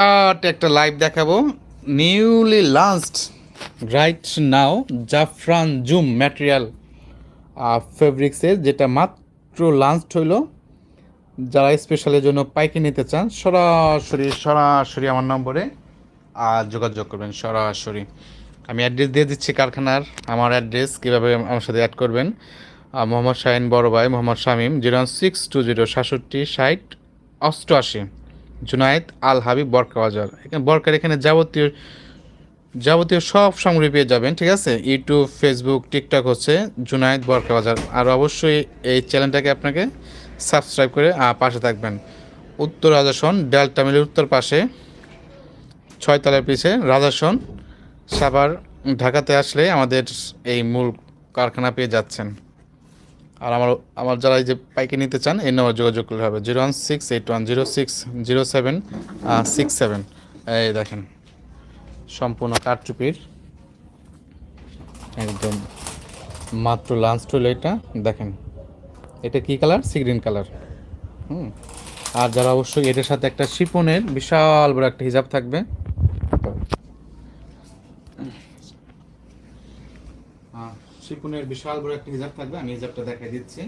বিরাট একটা লাইভ দেখাবো। Newly launched right now জাফরান জুম ম্যাটেরিয়াল ফেব্রিক্সের যেটা মাত্র লাঞ্চড হইল। যারা স্পেশালের জন্য পাইকে নিতে চান, সরাসরি সরাসরি আমার নম্বরে আর যোগাযোগ করবেন, সরাসরি। আমি অ্যাড্রেস দিয়ে দিচ্ছি কারখানার, আমার অ্যাড্রেস কীভাবে আমার সাথে অ্যাড করবেন। মোহাম্মদ শাহিন বড় ভাই, Mohammad Shamim, zero six two zero সাতষট্টি ষাট অষ্টআশি। জুনায়েদ আল হাবিব বরকা বাজার এখানে বরকার এখানে যাবতীয় যাবতীয় সব সামগ্রী পেয়ে যাবেন, ঠিক আছে? ইউটিউব ফেসবুক টিকটক হচ্ছে জুনায়েদ বরকা বাজার আর অবশ্যই এই চ্যানেলটাকে আপনাকে সাবস্ক্রাইব করে পাশে থাকবেন। উত্তর রাজাসন ডেল্টা মিলের উত্তর পাশে, ছয়তলার পিছে রাজাসন সাভার, ঢাকাতে আসলে আমাদের এই মূল কারখানা পেয়ে যাচ্ছেন। আর আমার আমার যারা এই যে পাইকে নিতে চান, এই নম্বর যোগাযোগ করলে হবে। Zero one six eight one zero six zero seven six seven. এই দেখেন, সম্পূর্ণ কারচুপির একদম মাত্র লাঞ্চ হলো এটা। দেখেন, এটা কি কালার? Sea green colour. হুম। আর যারা অবশ্যই এটার সাথে একটা শিপনের বিশাল বড় একটা হিজাব থাকবে শিপনের বিশাল বড় একটা হিজাব থাকবে আমি হিজাবটা দেখাই দিচ্ছি।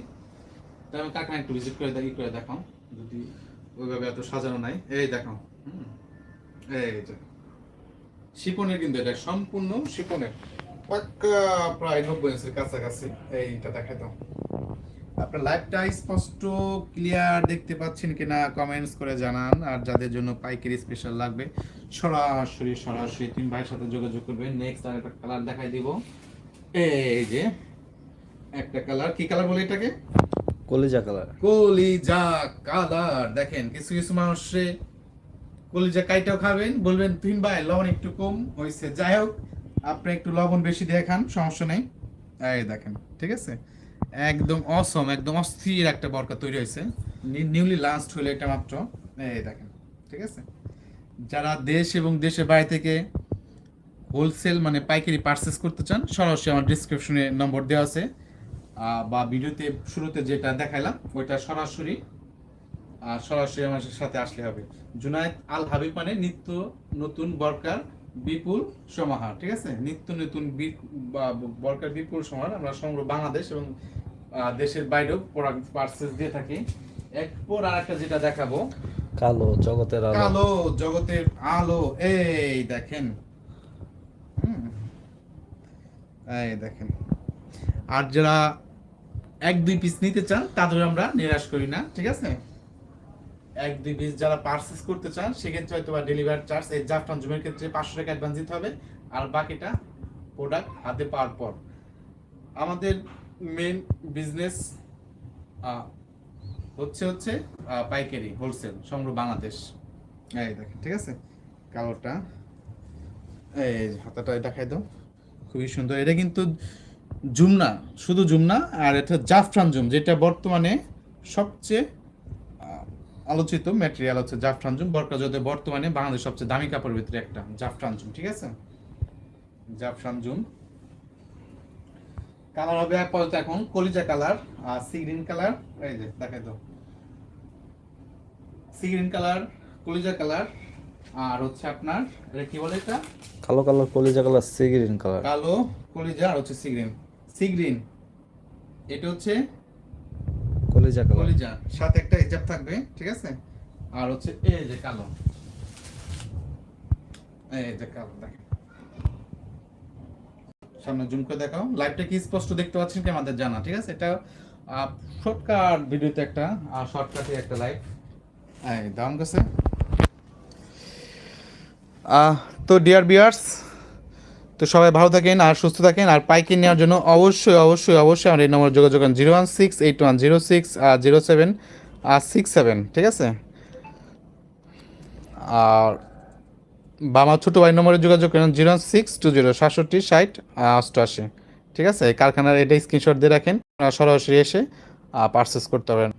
তা আমি কাকা একটু ভিজিট করে দেখি করে দেখাও। যদি ওইভাবে এত সাজানো নাই। এই দেখাও। হুম, এই যে। শিপনের কিন্তু এটা সম্পূর্ণ শিপনের প্রায় নব্বই ইঞ্চের কাছাকাছি। এইটা দেখাই দাও। আপনার লাইভটা স্পষ্ট ক্লিয়ার দেখতে পাচ্ছেন কিনা কমেন্টস করে জানান। আর যাদের জন্য পাইকারি স্পেশাল লাগবে সরাসরি সরাসরি তিন ভাইয়ের সাথে যোগাযোগ করবেন। নেক্সট আর একটা কালার দেখাই দিব। এই যে একটা কালার কি কালার বলে এটাকে? কলিজা কালার কলিজা কালার দেখেন কিছু কিছু মানুষে কলিজা কাইটাও খাবেন বলবেন তিন ভাই লবণ একটু কম হয়েছে যাই হোক আপনি একটু লবণ বেশি দিয়ে খান সমস্যা নেই। এই দেখেন ঠিক আছে? একদম অসম একদম অস্থির একটা বরকা তৈরি হয়েছে নিউলি লাস্ট হলো এটা মাত্র। এই দেখেন ঠিক আছে? যারা দেশ এবং দেশের বাইরে থেকে হোলসেল মানে পাইকারি পারচেস করতে চান সরাসরি আমার ডিসক্রিপশনে নম্বর দেওয়া আছে। বা ভিডিওতে শুরুতে যেটা দেখাইলাম ওইটা সরাসরি সরাসরি আমার সাথে আসলে হবে। জুনায়েদ আল হাবিব মানে নিত্য নতুন বরকার বিপুল সমাহার ঠিক আছে? নিত্য নতুন বরকার বিপুল সমাহার আমরা সমগ্র বাংলাদেশ এবং দেশের বাইরেও প্রোডাক্ট পারচেস দিয়ে থাকি। এরপর আর একটা যেটা দেখাবো কালো জগতের আলো। কালো জগতের আলো এই দেখেন। এই দেখেন। আর যারা এক, দুই পিস নিতে চান, তাদের আমরা নিরাশ করি না, ঠিক আছে? এক, দুই পিস যারা পার্সেস করতে চান, সেক্ষেত্রে হয়তো বা ডেলিভারি চার্জ এই জাফরান জুমের ক্ষেত্রে পাঁচশো টাকা অ্যাডভান্স দিতে হবে, আর বাকিটা প্রোডাক্ট হাতে পাওয়ার পর। আমাদের মেন বিজনেস হচ্ছে হচ্ছে পাইকারি হোলসেল সমগ্র বাংলাদেশ। এই দেখেন, ঠিক আছে? কালোটা, এই হাতাটা দেখাই দাও। খুবই সুন্দর। এটা কিন্তু জুম না শুধু জুম না আর এটা জাফরান জুম, যেটা বর্তমানে সবচেয়ে আলোচিত ম্যাটেরিয়াল হচ্ছে জাফরান জুম। বরকা যদি বর্তমানে বাংলাদেশ সবচেয়ে দামি কাপড়ের ভিতরে একটা জাফরান জুম, ঠিক আছে? জাফরান জুম। কালার হবে আপাতত এখন কলিজা কালার, আর সি গ্রিন কালার, এই যে, দেখাই দাও সি গ্রিন কালার, কলিজা কালার আর হচ্ছে আপনার এটা কি বলে এটা? কালো কালার কলিজা কালার সি গ্রিন কালার। কালো কলিজা আর হচ্ছে সি গ্রিন সি গ্রিন এটা হচ্ছে? কলিজা কালার। কলিজা। সাথে একটা হিজাব থাকবে ঠিক আছে? আর হচ্ছে এই যে কালো। এই যে কালো দেখেন। সামনে জুম করে দেখাও। লাইভটা কি স্পষ্ট দেখতে পাচ্ছেন কি আমাদের জানা ঠিক আছে? এটা শর্টকাট ভিডিওতে একটা আর শর্টকাটে একটা লাইভ এই দাম গেছে? তো ডিয়ার বিয়ার্স তো সবাই ভালো থাকেন আর সুস্থ থাকেন। আর পাইকিং নেওয়ার জন্য অবশ্যই অবশ্যই অবশ্যই আমার এই নম্বর যোগাযোগ করেন zero one six eight one zero six আর জিরো সেভেন আর সিক্স সেভেন, ঠিক আছে? আর বা আমার ছোটো ভাই নম্বরে যোগাযোগ করেন zero one six two zero সাতষট্টি ষাট অষ্টআশি, ঠিক আছে? কারখানার এটা স্ক্রিনশট দিয়ে রাখেন সরাসরি এসে পারচেস করতে পারেন।